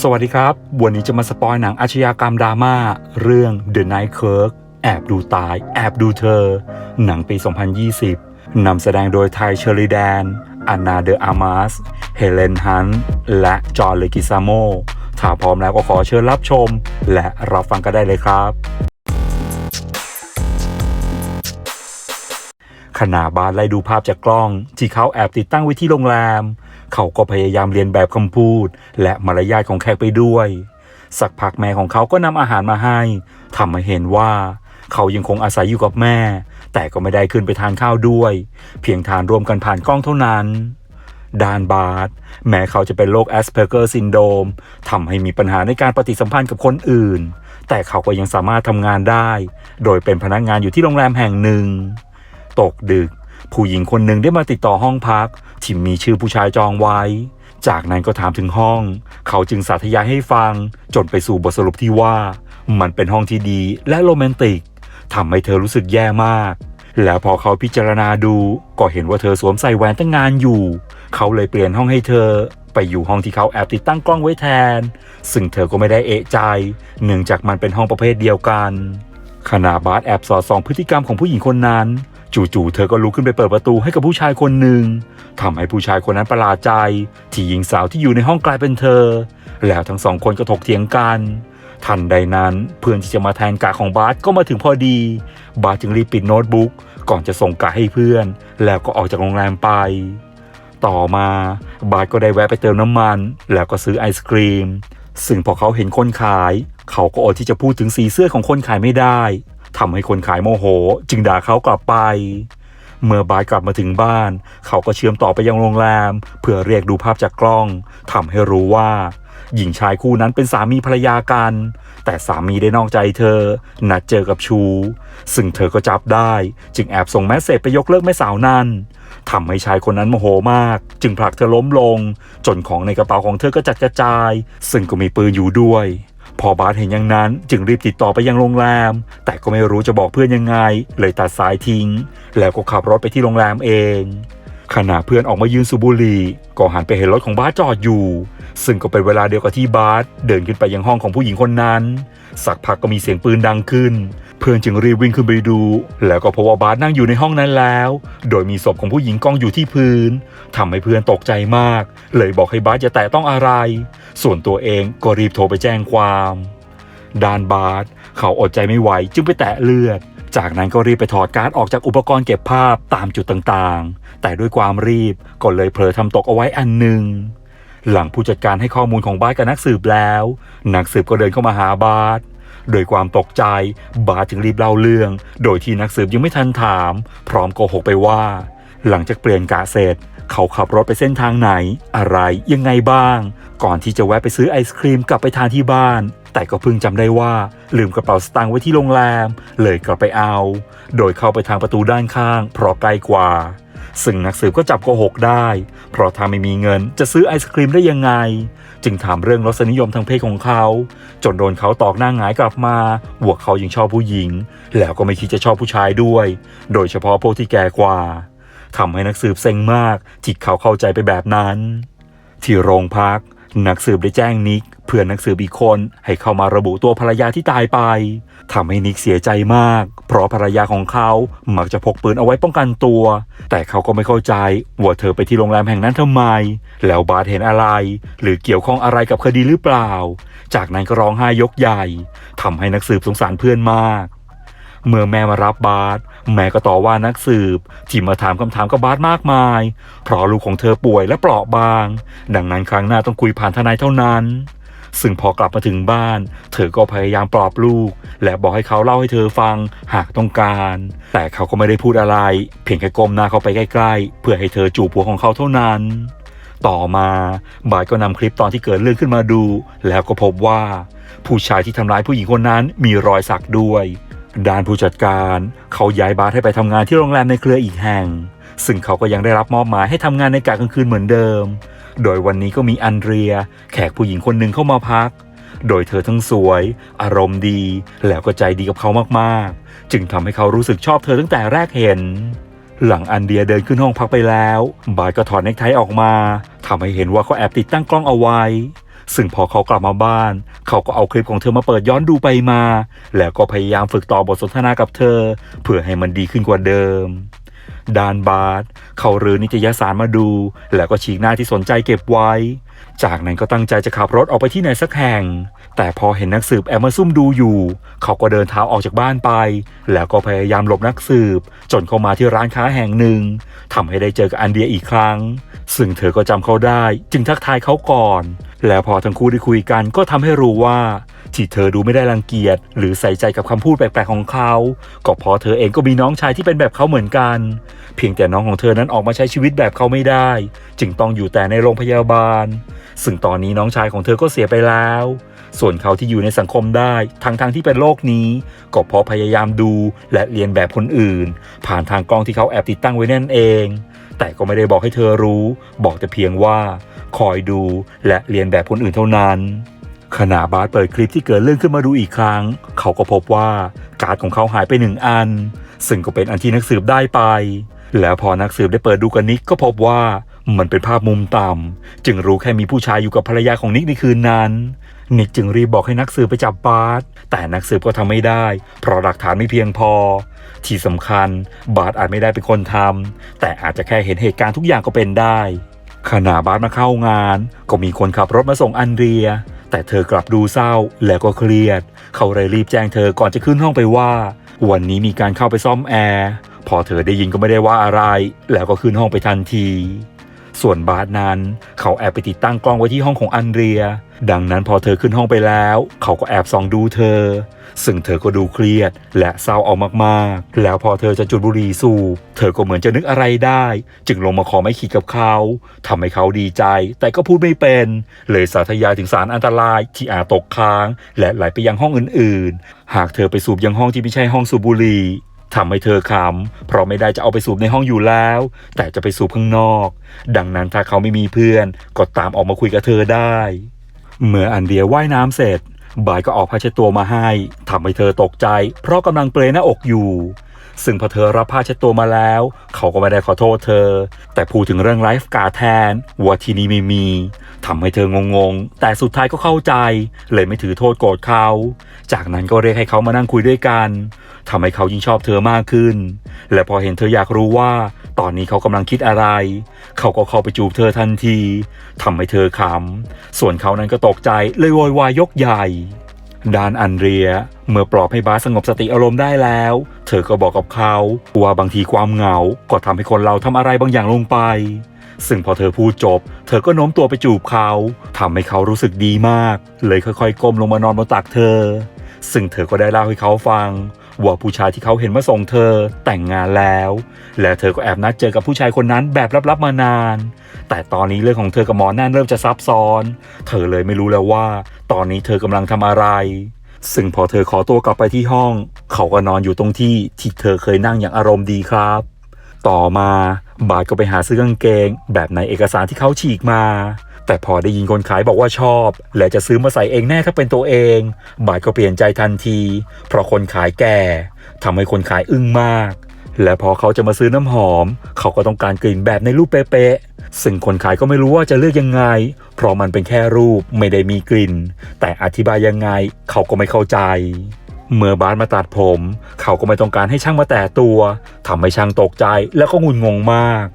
สวัสดีครับ วันนี้จะมาสปอยหนังอาชญากรรมดราม่า เรื่อง The Night Clerk แอบดูตาย แอบดูเธอ หนังปี 2020 นำแสดงโดยไทยเชอริแดนอันนาเดออามาส เฮเลนฮัน และจอห์เลกิซาโม ถ้าพร้อมแล้วก็ขอเชิญรับชม และรับฟังกันได้เลยครับขณะบาสไล่ดูภาพจากกล้อง ที่เขาแอบติดตั้งไว้ที่โรงแรม เขาก็พยายามเรียนแบบคำพูด และมารยาทของแขกไปด้วย สักพักแม่ของเขาก็นำอาหารมาให้ทำให้เห็นว่า เขายังคงอาศัยอยู่กับแม่ แต่ก็ไม่ได้ขึ้นไปทานข้าวด้วย เพียงทานร่วมกันผ่านกล้องเท่านั้นดานบาสแม้เขาจะเป็นโรคแอสเพอร์เกอร์ซินโดมทำให้มีปัญหาในการปฏิสัมพันธ์กับคนอื่น แต่เขาก็ยังสามารถทำงานได้ โดยเป็นพนักงานอยู่ที่โรงแรมแห่งหนึ่ง ตกดึก ผู้หญิงคนหนึ่งได้มาติดต่อห้องพักที่มีชื่อผู้ชายจองไว้ จากนั้นก็ถามถึงห้อง เขาจึงสาธยายให้ฟัง จนไปสู่บทสรุปที่ว่า มันเป็นห้องที่ดีและโรแมนติกทำให้เธอรู้สึกแย่มาก แล้วพอเขาพิจารณาดู ก็เห็นว่าเธอสวมใส่แหวนตั้งงานอยู่ เขาเลยเปลี่ยนห้องให้เธอ ไปอยู่ห้องที่เขาแอบติดตั้งกล้องไว้แทน ซึ่งเธอก็ไม่ได้เอะใจ เนื่องจากมันเป็นห้องประเภทเดียวกันขณะบาสแอบสอดส่องพฤติกรรมของผู้หญิงคนนั้น จู่ๆเธอก็ลุกขึ้นไปเปิดประตูให้กับผู้ชายคนหนึ่งทำให้ผู้ชายคนนั้นประหลาดใจ ที่หญิงสาวที่อยู่ในห้องกลายเป็นเธอ แล้วทั้งสองคนก็ถกเถียงกันทันใดนั้นเพื่อนที่จะมาแทนกะของบาสก็มาถึงพอดี บาสจึงรีบปิดโน้ตบุ๊กก่อนจะส่งกะให้เพื่อน แล้วก็ออกจากโรงแรมไป ต่อมาบาสก็ได้แวะไปเติมน้ำมัน แล้วก็ซื้อไอศครีม ซึ่งพอเขาเห็นคนขาย เขาก็อดที่จะพูดถึงสีเสื้อของคนขายไม่ได้ ทำให้คนขายโมโห จึงด่าเขากลับไป เมื่อบาสกลับมาถึงบ้าน เขาก็เชื่อมต่อไปยังโรงแรม เพื่อเรียกดูภาพจากกล้องทำให้รู้ว่า หญิงชายคู่นั้นเป็นสามีภรรยากัน แต่สามีได้นอกใจเธอ นัดเจอกับชู ซึ่งเธอก็จับได้ จึงแอบส่งแมสเซจไปยกเลิกแม่สาวนั้นทำให้ชายคนนั้นโมโหมาก จึงผลักเธอล้มลง จนของในกระเป๋าของเธอก็จัดกระจาย ซึ่งก็มีปืนอยู่ด้วย พอบาสเห็นอย่างนั้นจึงรีบติดต่อไปยังโรงแรม แต่ก็ไม่รู้จะบอกเพื่อนยังไง เลยตัดสายทิ้ง แล้วก็ขับรถไปที่โรงแรมเองขณะเพื่อนออกมายืนสูบบุหรี่ก็หันไปเห็นรถของบาสจอดอยู่ ซึ่งก็เป็นเวลาเดียวกับที่บาสเดินขึ้นไปยังห้องของผู้หญิงคนนั้น สักพักก็มีเสียงปืนดังขึ้น เพื่อนจึงรีบวิ่งขึ้นไปดู แล้วก็พบว่าบาสนั่งอยู่ในห้องนั้นแล้ว โดยมีศพของผู้หญิงกองอยู่ที่พื้นทำให้เพื่อนตกใจมาก เลยบอกให้บาสอย่าแตะต้องอะไร ส่วนตัวเองก็รีบโทรไปแจ้งความด้านบาสเขาอดใจไม่ไหวจึงไปแตะเลือด จากนั้นก็รีบไปถอดการ์ดออกจากอุปกรณ์เก็บภาพตามจุดต่างๆ แต่ด้วยความรีบก็เลยเผลอทำตกเอาไว้อันหนึ่งหลังผู้จัดการให้ข้อมูลของบาสกับนักสืบแล้ว นักสืบก็เดินเข้ามาหาบาส โดยความตกใจ บาจึงรีบเล่าเรื่อง โดยที่นักสืบยังไม่ทันถาม พร้อมโกหกไปว่า หลังจากเปลี่ยนกะเสร็จ เขาขับรถไปเส้นทางไหน อะไรยังไงบ้าง ก่อนที่จะแวะไปซื้อไอศครีมกลับไปทานที่บ้าน แต่ก็เพิ่งจำได้ว่าลืมกระเป๋าสตางค์ไว้ที่โรงแรม เลยกลับไปเอา โดยเข้าไปทางประตูด้านข้าง เพราะใกล้กว่าซึ่งนักสืบก็จับโกหกได้ เพราะถ้าไม่มีเงินจะซื้อไอศครีมได้ยังไง จึงถามเรื่องรสนิยมทางเพศของเขา จนโดนเขาตอกหน้าหงายกลับมาหัวเขายังชอบผู้หญิง แล้วก็ไม่คิดจะชอบผู้ชายด้วย โดยเฉพาะพวกที่แก่กว่าทำให้นักสืบเซ็งมากที่เขาเข้าใจไปแบบนั้น ที่โรงพัก นักสืบได้แจ้งนิกเพื่อนนักสืบอีกคนให้เข้ามาระบุตัวภรรยาที่ตายไปทำให้นิกเสียใจมาก เพราะภรรยาของเขามักจะพกปืนเอาไว้ป้องกันตัว แต่เขาก็ไม่เข้าใจว่าเธอไปที่โรงแรมแห่งนั้นทำไม แล้วบาสเห็นอะไร หรือเกี่ยวข้องอะไรกับคดีหรือเปล่า จากนั้นก็ร้องไห้ยกใหญ่ทำให้นักสืบสงสารเพื่อนมาก เมื่อแม่มารับบาส แม่ก็ต่อว่านักสืบที่มาถามคำถามกับบาสมากมาย เพราะลูกของเธอป่วยและเปราะบาง ดังนั้นครั้งหน้าต้องคุยผ่านทนายเท่านั้น ซึ่งพอกลับมาถึงบ้าน เธอก็พยายามปลอบลูก และบอกให้เขาเล่าให้เธอฟังหากต้องการ แต่เขาก็ไม่ได้พูดอะไร เพียงแค่ก้มหน้าเข้าไปใกล้ๆ เพื่อให้เธอจูบหัวของเขาเท่านั้นต่อมาบาสก็นำคลิปตอนที่เกิดเรื่องขึ้นมาดู แล้วก็พบว่า ผู้ชายที่ทำร้ายผู้หญิงคนนั้นมีรอยสักด้วย ด้านผู้จัดการเขาย้ายบาสให้ไปทำงานที่โรงแรมในเครืออีกแห่ง ซึ่งเขาก็ยังได้รับมอบหมายให้ทำงานในกะกลางคืนเหมือนเดิม โดยวันนี้ก็มีอันเดรีย แขกผู้หญิงคนหนึ่งเข้ามาพัก โดยเธอทั้งสวย อารมณ์ดี แล้วก็ใจดีกับเขามากๆ จึงทำให้เขารู้สึกชอบเธอตั้งแต่แรกเห็น หลังอันเดียเดินขึ้นห้องพักไปแล้ว บาสก็ถอดเนคไทออกมาทำให้เห็นว่าเขาแอบติดตั้งกล้องเอาไว้ ซึ่งพอเขากลับมาบ้าน เขาก็เอาคลิปของเธอมาเปิดย้อนดูไปมา แล้วก็พยายามฝึกต่อบทสนทนากับเธอ เพื่อให้มันดีขึ้นกว่าเดิม ดานบาร์เขารื้อนิตยสารมาดู แล้วก็ฉีกหน้าที่สนใจเก็บไว้ จากนั้นก็ตั้งใจจะขับรถออกไปที่ไหนสักแห่ง แต่พอเห็นนักสืบแอบมาซุ่มดูอยู่ เขาก็เดินเท้าออกจากบ้านไป แล้วก็พยายามหลบนักสืบ จนเข้ามาที่ร้านค้าแห่งหนึ่งทำให้ได้เจอกับอันเดียอีกครั้ง ซึ่งเธอก็จำเขาได้ จึงทักทายเขาก่อน แล้วพอทั้งคู่ได้คุยกันก็ทำให้รู้ว่า ที่เธอดูไม่ได้รังเกียจหรือใส่ใจกับคำพูดแปลกๆของเขาก็เพราะเธอเองก็มีน้องชายที่เป็นแบบเขาเหมือนกัน เพียงแต่น้องของเธอนั้นออกมาใช้ชีวิตแบบเขาไม่ได้ จึงต้องอยู่แต่ในโรงพยาบาล ซึ่งตอนนี้น้องชายของเธอก็เสียไปแล้ว ส่วนเขาที่อยู่ในสังคมได้ทั้งทางๆที่เป็นโลกนี้ ก็เพราะพยายามดูและเรียนแบบคนอื่น ผ่านทางกล้องที่เขาแอบติดตั้งไว้นั่นเอง แต่ก็ไม่ได้บอกให้เธอรู้ บอกแต่เพียงว่า คอยดูและเรียนแบบคนอื่นเท่านั้น ขณะบาสเปิดคลิปที่เกิดเรื่องขึ้นมาดูอีกครั้ง เขาก็พบว่าการ์ดของเขาหายไปหนึ่งอัน ซึ่งก็เป็นอันที่นักสืบได้ไป แล้วพอนักสืบได้เปิดดูกันนิกก็พบว่ามันเป็นภาพมุมต่ำจึงรู้แค่มีผู้ชายอยู่กับภรรยาของนิกในคืนนั้น นิกจึงรีบบอกให้นักสืบไปจับบาสแต่นักสืบก็ทำไม่ได้ เพราะหลักฐานไม่เพียงพอ ที่สำคัญบาสอาจไม่ได้เป็นคนทำแต่อาจจะแค่เห็นเหตุการณ์ทุกอย่างก็เป็นได้ขณะบาสมาเข้างาน ก็มีคนขับรถมาส่งอันเรีย แต่เธอกลับดูเศร้าแล้วก็เครียด เขาเลยรีบแจ้งเธอก่อนจะขึ้นห้องไปว่า วันนี้มีการเข้าไปซ่อมแอร์ พอเธอได้ยินก็ไม่ได้ว่าอะไร แล้วก็ขึ้นห้องไปทันที ส่วนบาสนั้น เขาแอบไปติดตั้งกล้องไว้ที่ห้องของอันเรีย ดังนั้นพอเธอขึ้นห้องไปแล้ว เขาก็แอบส่องดูเธอ ซึ่งเธอก็ดูเครียด และเศร้าเอามากๆ แล้วพอเธอจะจุดบุหรี่สูบเธอก็เหมือนจะนึกอะไรได้ จึงลงมาขอไม่ขีดกับเขาทำให้เขาดีใจ แต่ก็พูดไม่เป็น เลยสาธยายถึงสารอันตรายที่อาจตกค้าง และไหลไปยังห้องอื่นๆ หากเธอไปสูบยังห้องที่ไม่ใช่ห้องสูบบุหรี่ ทำให้เธอขำเพราะไม่ได้จะเอาไปสูบในห้องอยู่แล้ว แต่จะไปสูบข้างนอก ดังนั้นถ้าเขาไม่มีเพื่อน ก็ตามออกมาคุยกับเธอได้ เมื่ออันเดียว่ายน้ำเสร็จ บายก็ออกผ้าเช็ดตัวมาให้ทำให้เธอตกใจ เพราะกำลังเปลยหน้าอกอยู่ ซึ่งพอเธอรับผ้าเช็ดตัวมาแล้ว เขาก็ไม่ได้ขอโทษเธอ แต่พูดถึงเรื่องไลฟ์การ์ดแทนว่าที่นี่ไม่มีทำให้เธองงๆ แต่สุดท้ายก็เข้าใจ เลยไม่ถือโทษโกรธเขา จากนั้นก็เรียกให้เขามานั่งคุยด้วยกัน ทำให้เขายิ่งชอบเธอมากขึ้น และพอเห็นเธออยากรู้ว่า ตอนนี้เขากำลังคิดอะไร เขาก็เข้าไปจูบเธอทันทีทำให้เธอขำส่วนเขานั้นก็ตกใจเลยโวยวายยกใหญ่ด้านอันเรีย เมื่อปลอบให้บาสสงบสติอารมณ์ได้แล้ว เธอก็บอกกับเขาว่าบางทีความเหงาก็ทำให้คนเราทำอะไรบางอย่างลงไป ซึ่งพอเธอพูดจบ เธอก็โน้มตัวไปจูบเขาทำให้เขารู้สึกดีมาก เลยค่อยๆ ก้มลงมานอนบนตักเธอ ซึ่งเธอก็ได้เล่าให้เขาฟัง ว่าผู้ชายที่เขาเห็นมาส่งเธอแต่งงานแล้ว และเธอก็แอบนัดเจอกับผู้ชายคนนั้นแบบลับๆมานาน แต่ตอนนี้เรื่องของเธอกับหมอนั่นเริ่มจะซับซ้อน เธอเลยไม่รู้แล้วว่า ตอนนี้เธอกำลังทำอะไร ซึ่งพอเธอขอตัวกลับไปที่ห้อง เขาก็นอนอยู่ตรงที่ที่เธอเคยนั่งอย่างอารมณ์ดีครับ ต่อมาบาทก็ไปหาซื้อกางเกง แบบในเอกสารที่เขาฉีกมา แต่พอได้ยินคนขายบอกว่าชอบ และจะซื้อมาใส่เองแน่ถ้าเป็นตัวเอง บาทก็เปลี่ยนใจทันที เพราะคนขายแก่ทำให้คนขายอึ้งมาก และพอเขาจะมาซื้อน้ำหอม เขาก็ต้องการกลิ่นแบบในรูปเป๊ะๆซึ่งคนขายก็ไม่รู้ว่าจะเลือกยังไง เพราะมันเป็นแค่รูปไม่ได้มีกลิ่น แต่อธิบายยังไงเขาก็ไม่เข้าใจเมื่อบาสมาตัดผม เขาก็ไม่ต้องการให้ช่างมาแตะตัวทำให้ช่างตกใจแล้วก็งุนงงมาก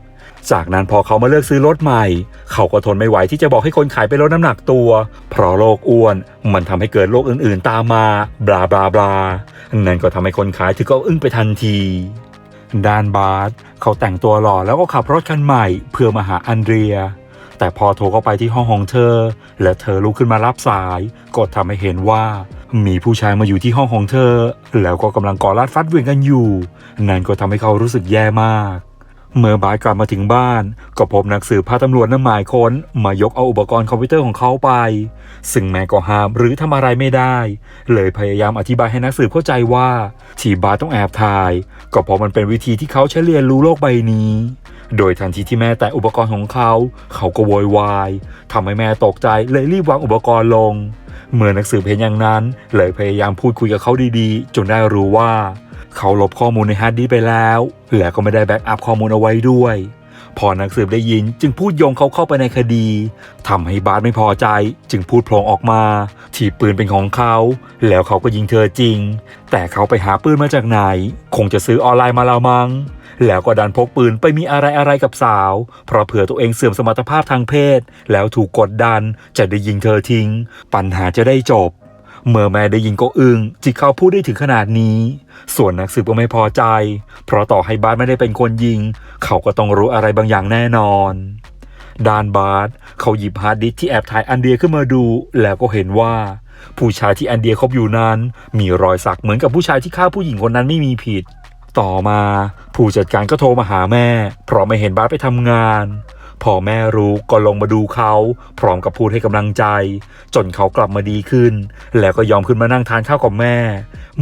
จากนั้นพอเขามาเลือกซื้อรถใหม่ เขาก็ทนไม่ไหวที่จะบอกให้คนขายไปลดน้ำหนักตัว เพราะโรคอ้วนมันทำให้เกิดโรคอื่นๆ ตามมาบลาบลาบลานั่นก็ทำให้คนขายถึงก็อึ้งไปทันทีด้านบาร์สเขาแต่งตัวหล่อแล้วก็ขับรถคันใหม่เพื่อมาหาอันเดรีย แต่พอโทรเข้าไปที่ห้องของเธอ และเธอลุกขึ้นมารับสาย ก็ทำให้เห็นว่า มีผู้ชายมาอยู่ที่ห้องของเธอ แล้วก็กำลังก่อลาดฟัดเวียงกันอยู่ นั่นก็ทำให้เขารู้สึกแย่มาก เมื่อบาสกลับมาถึงบ้าน ก็พบนักสืบพาตำรวจน้ำหมายค้น มายกเอาอุปกรณ์คอมพิวเตอร์ของเขาไป ซึ่งแม่ก็ห้ามหรือทำอะไรไม่ได้ เลยพยายามอธิบายให้นักสืบเข้าใจว่าที่บาสต้องแอบถ่าย ก็เพราะมันเป็นวิธีที่เขาใช้เรียนรู้โลกใบนี้ โดยทันทีที่แม่แตะอุปกรณ์ของเขา เขาก็โวยวายทำให้แม่ตกใจเลยรีบวางอุปกรณ์ลง เมื่อนักสืบเห็นอย่างนั้น เลยพยายามพูดคุยกับเขาดีๆ จนได้รู้ว่า เขาลบข้อมูลในฮาร์ดดิสไปแล้ว และก็ไม่ได้แบ็กอัพข้อมูลเอาไว้ด้วย พอนักสืบได้ยินจึงพูดโยงเขาเข้าไปในคดีทำให้บาสไม่พอใจ จึงพูดพลงออกมาที่ปืนเป็นของเขา แล้วเขาก็ยิงเธอจริง แต่เขาไปหาปืนมาจากไหน คงจะซื้อออนไลน์มาละมังแล้วก็ดันพกปืนไปมีอะไรอะไรกับสาว เพราะเผื่อตัวเองเสื่อมสมรรถภาพทางเพศ แล้วถูกกดดันจะได้ยิงเธอทิ้ง ปัญหาจะได้จบ เมื่อแม่ได้ยินก็อึง้งที่เขาพูดได้ถึงขนาดนี้ ส่วนนักสืบก็ไม่พอใจ เพราะต่อให้บาสไม่ได้เป็นคนยิง เขาก็ต้องรู้อะไรบางอย่างแน่นอนดานบาสเขาหยิบฮาร์ดดิสที่แอบถ่ายอันเดียขึ้นมาดู แล้วก็เห็นว่า ผู้ชายที่อันเดียคบอยู่นั้น มีรอยสักเหมือนกับผู้ชายที่ฆ่าผู้หญิงคนนั้นไม่มีผิด ต่อมา ผู้จัดการก็โทรมาหาแม่ เพราะไม่เห็นบาสไปทำงาน พอแม่รู้ก็ลงมาดูเขา พร้อมกับพูดให้กำลังใจ จนเขากลับมาดีขึ้น แล้วก็ยอมขึ้นมานั่งทานข้าวกับแม่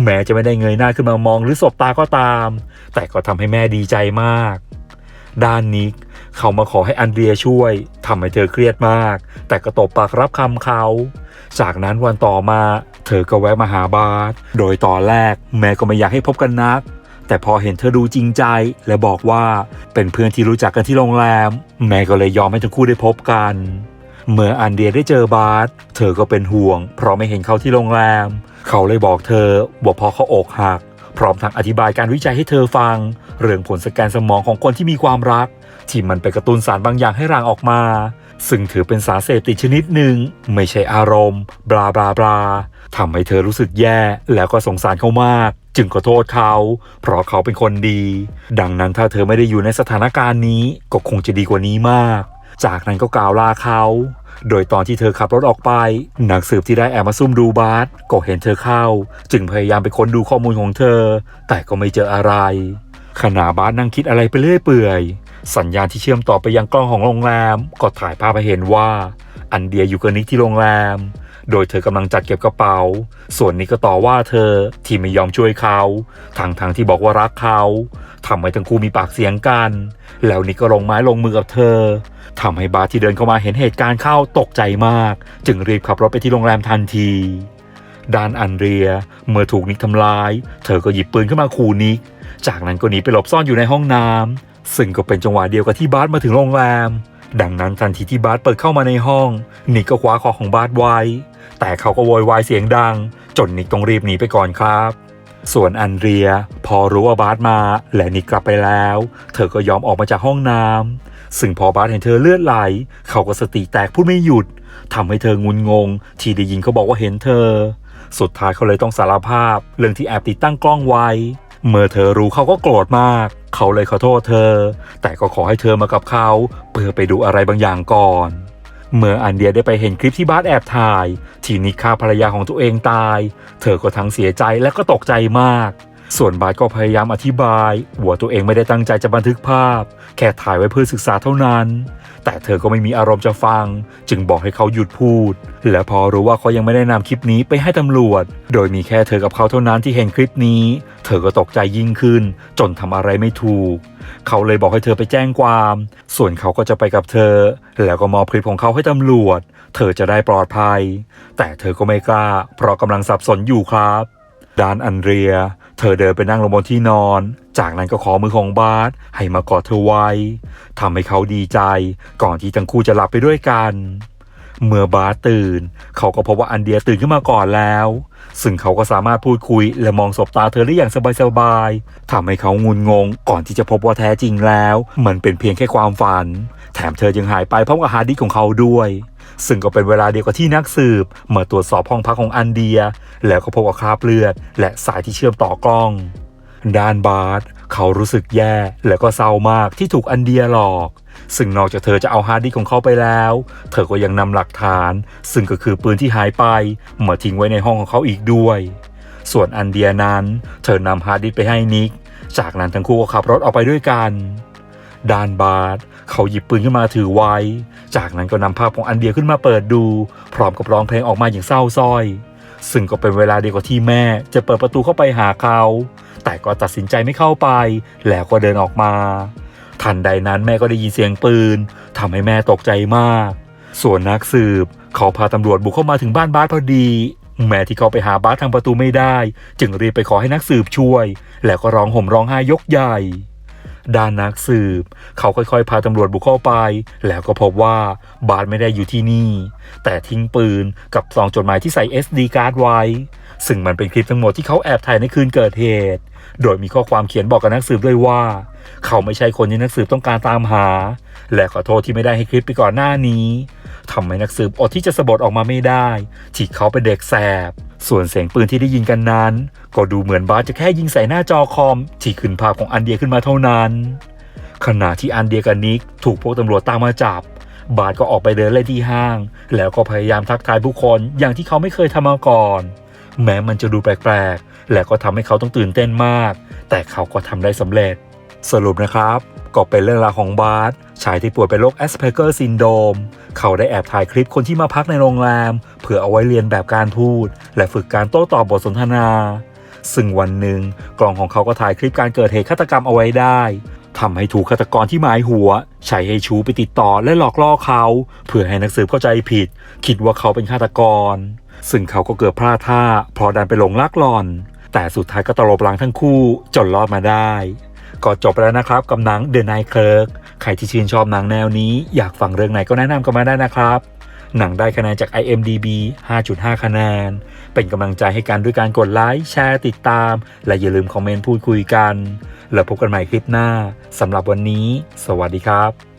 แม้จะไม่ได้เงยหน้าขึ้นมามองหรือสบตาก็ตาม แต่ก็ทำให้แม่ดีใจมาก ด้านนิกเขามาขอให้อันเดรียช่วยทำให้เธอเครียดมาก แต่ก็ตบปากรับคำเขา จากนั้นวันต่อมา เธอก็แวะมาหาบาสโดยตอนแรกแม่ก็ไม่อยากให้พบกันนัก แต่พอเห็นเธอดูจริงใจ และบอกว่าเป็นเพื่อนที่รู้จักกันที่โรงแรม แม่ก็เลยยอมให้ทั้งคู่ได้พบกัน เมื่ออันเดียได้เจอบาสเธอก็เป็นห่วง เพราะไม่เห็นเขาที่โรงแรม เขาเลยบอกเธอว่าพอเขาอกหัก พร้อมทั้งอธิบายการวิจัยให้เธอฟัง เรื่องผลสแกนสมองของคนที่มีความรัก ที่มันไปกระตุ้นสารบางอย่างให้หลั่งออกมา ซึ่งถือเป็นสารเสพติดชนิดหนึ่งไม่ใช่อารมณ์บลาบลาบลาทำให้เธอรู้สึกแย่แล้วก็สงสารเขามาก จึงขอโทษเขา เพราะเขาเป็นคนดี ดังนั้นถ้าเธอไม่ได้อยู่ในสถานการณ์นี้ก็คงจะดีกว่านี้มาก จากนั้นก็กล่าวลาเขา โดยตอนที่เธอขับรถออกไป นักสืบที่ได้แอบมาซุ่มดูบาสก็เห็นเธอเข้า จึงพยายามไปค้นดูข้อมูลของเธอ แต่ก็ไม่เจออะไร ขณะบาสนั่งคิดอะไรไปเรื่อยเปื่อย สัญญาณที่เชื่อมต่อไปยังกล้องของโรงแรมก็ถ่ายภาพให้เห็นว่า อันเดียอยู่กับนิกที่โรงแรม โดยเธอกำลังจัดเก็บกระเป๋า ส่วนนิกก็ต่อว่าเธอที่ไม่ยอมช่วยเขาทางทางๆที่บอกว่ารักเขาทำให้ทั้งคู่มีปากเสียงกัน แล้วนิกก็ลงไม้ลงมือกับเธอทำให้บาสที่เดินเข้ามาเห็นเหตุการณ์เข้าตกใจมาก จึงรีบขับรถไปที่โรงแรมทันทีด้านอันเรีย เมื่อถูกนิกทำร้าย เธอก็หยิบปืนขึ้นมาขู่นิก จากนั้นก็หนีไปหลบซ่อนอยู่ในห้องน้ำซึ่งก็เป็นจังหวะเดียวกับที่บาสมาถึงโรงแรม ดังนั้นทันทีที่บาสเปิดเข้ามาในห้อง นิกก็คว้าคอของบาสไว้ แต่เขาก็โวยวายเสียงดัง จนนิกต้องรีบหนีไปก่อนครับ ส่วนอันเรีย พอรู้ว่าบาสมาและนิกกลับไปแล้ว เธอก็ยอมออกมาจากห้องน้ำซึ่งพอบาสเห็นเธอเลือดไหล เขาก็สติแตกพูดไม่หยุดทำให้เธองุนงง ที่ได้ยินเขาบอกว่าเห็นเธอ สุดท้ายเขาเลยต้องสารภาพ เรื่องที่แอบติดตั้งกล้องไว้ เมื่อเธอรู้เขาก็โกรธมาก เขาเลยขอโทษเธอ แต่ก็ขอให้เธอมากับเขา เพื่อไปดูอะไรบางอย่างก่อน เมื่ออันเดียได้ไปเห็นคลิปที่บาสแอบถ่าย ที่นิกฆ่าภรรยาของตัวเองตาย เธอก็ทั้งเสียใจและก็ตกใจมาก ส่วนบาสก็พยายามอธิบายว่าตัวเองไม่ได้ตั้งใจจะบันทึกภาพ แค่ถ่ายไว้เพื่อศึกษาเท่านั้น แต่เธอก็ไม่มีอารมณ์จะฟัง จึงบอกให้เขาหยุดพูด และพอรู้ว่าเขายังไม่ได้นำคลิปนี้ไปให้ตำรวจ โดยมีแค่เธอกับเขาเท่านั้นที่เห็นคลิปนี้ เธอก็ตกใจยิ่งขึ้น จนทำอะไรไม่ถูก เขาเลยบอกให้เธอไปแจ้งความ ส่วนเขาก็จะไปกับเธอ แล้วก็มอบคลิปของเขาให้ตำรวจ เธอจะได้ปลอดภัย แต่เธอก็ไม่กล้า เพราะกำลังสับสนอยู่ครับด้านอันเรีย เธอเดินไปนั่งลงบนที่นอน จากนั้นก็ขอมือของบาสให้มากอดเธอไว้ทำให้เขาดีใจ ก่อนที่ทั้งคู่จะหลับไปด้วยกัน เมื่อบาสตื่น เขาก็พบว่าอันเดียตื่นขึ้นมาก่อนแล้ว ซึ่งเขาก็สามารถพูดคุยและมองสบตาเธอได้อย่างสบายๆทำให้เขางุนงง ก่อนที่จะพบว่าแท้จริงแล้ว มันเป็นเพียงแค่ความฝัน แถมเธอยังหายไปพร้อมกับฮาร์ดดิสของเขาด้วย ซึ่งก็เป็นเวลาเดียวกับที่นักสืบมาตรวจสอบห้องพักของอันเดีย แล้วก็พบว่าคราบเลือด และสายที่เชื่อมต่อกล้อง ด้านบาสเขารู้สึกแย่และก็เศร้ามากที่ถูกอันเดียหลอก ซึ่งนอกจากเธอจะเอาฮาร์ดดิสของเขาไปแล้ว เธอก็ยังนำหลักฐาน ซึ่งก็คือปืนที่หายไปมาทิ้งไว้ในห้องของเขาอีกด้วย ส่วนอันเดียนั้น เธอนำฮาร์ดดิสไปให้นิก จากนั้นทั้งคู่ก็ขับรถออกไปด้วยกันด้านบาสเขาหยิบปืนขึ้นมาถือไว้ จากนั้นก็นำภาพของอันเดียขึ้นมาเปิดดู พร้อมกับร้องเพลงออกมาอย่างเศร้าสร้อย ซึ่งก็เป็นเวลาเดียวกับที่แม่จะเปิดประตูเข้าไปหาเขา แต่ก็ตัดสินใจไม่เข้าไป แล้วก็เดินออกมาทันใดนั้นแม่ก็ได้ยินเสียงปืนทำให้แม่ตกใจมาก ส่วนนักสืบ เขาพาตำรวจบุกเข้ามาถึงบ้านบาสพอดี แม่ที่เขาไปหาบาสทางประตูไม่ได้ จึงรีบไปขอให้นักสืบช่วย แล้วก็ร้องห่มร้องไห้ยกใหญ่ ด้านนักสืบ เขาค่อยๆ พาตำรวจบุกเข้าไป แล้วก็พบว่าบาสไม่ได้อยู่ที่นี่ แต่ทิ้งปืนกับซองจดหมายที่ใส่ SD การ์ดไว้ ซึ่งมันเป็นคลิปทั้งหมดที่เขาแอบถ่ายในคืนเกิดเหตุ โดยมีข้อความเขียนบอกกับนักสืบด้วยว่า เขาไม่ใช่คนที่นักสืบต้องการตามหา และขอโทษที่ไม่ได้ให้คลิปไปก่อนหน้านี้ทำให้นักสืบอดที่จะสะบัดออกมาไม่ได้ที่เขาเป็นเด็กแสบ ส่วนเสียงปืนที่ได้ยินกันนั้น ก็ดูเหมือนบาสจะแค่ยิงใส่หน้าจอคอม ที่ขึ้นภาพของอันเดียขึ้นมาเท่านั้น ขณะที่อันเดียกับนิกถูกพวกตำรวจตามมาจับ บาสก็ออกไปเดินเล่นที่ห้าง แล้วก็พยายามทักทายผู้คนอย่างที่เขาไม่เคยทำมาก่อน แม้มันจะดูแปลกๆ และก็ทำให้เขาต้องตื่นเต้นมาก แต่เขาก็ทำได้สำเร็จ สรุปนะครับ ก็เป็นเรื่องราวของบาร์สชายที่ป่วยเป็นโรคแอสเพเกอร์ซินโดมเขาได้แอบถ่ายคลิปคนที่มาพักในโรงแรม เพื่อเอาไว้เรียนแบบการพูด และฝึกการโต้ตอบบทสนทนา ซึ่งวันหนึ่งกล้องของเขาก็ถ่ายคลิปการเกิดเหตุฆาตกรรมเอาไว้ได้ทำให้ถูกฆาตกรที่หมายหัว ใช้ให้ชูไปติดต่อและหลอกล่อเขา เพื่อให้นักสืบเข้าใจผิด คิดว่าเขาเป็นฆาตกร ซึ่งเขาก็เกิดพลาดท่าเพราะดันไปหลงรักหลอน แต่สุดท้ายก็ตลบหลังทั้งคู่จนรอดมาได้ ก็จบแล้วนะครับกับหนัง The Night Clerk ใครที่ชื่นชอบหนังแนวนี้ อยากฟังเรื่องไหนก็แนะนำกันมาได้นะครับ หนังได้คะแนนจาก IMDB 5.5 คะแนน เป็นกำลังใจให้กันด้วยการกดไลค์แชร์ติดตาม และอย่าลืมคอมเมนต์พูดคุยกัน แล้วพบกันใหม่คลิปหน้าสำหรับวันนี้ สวัสดีครับ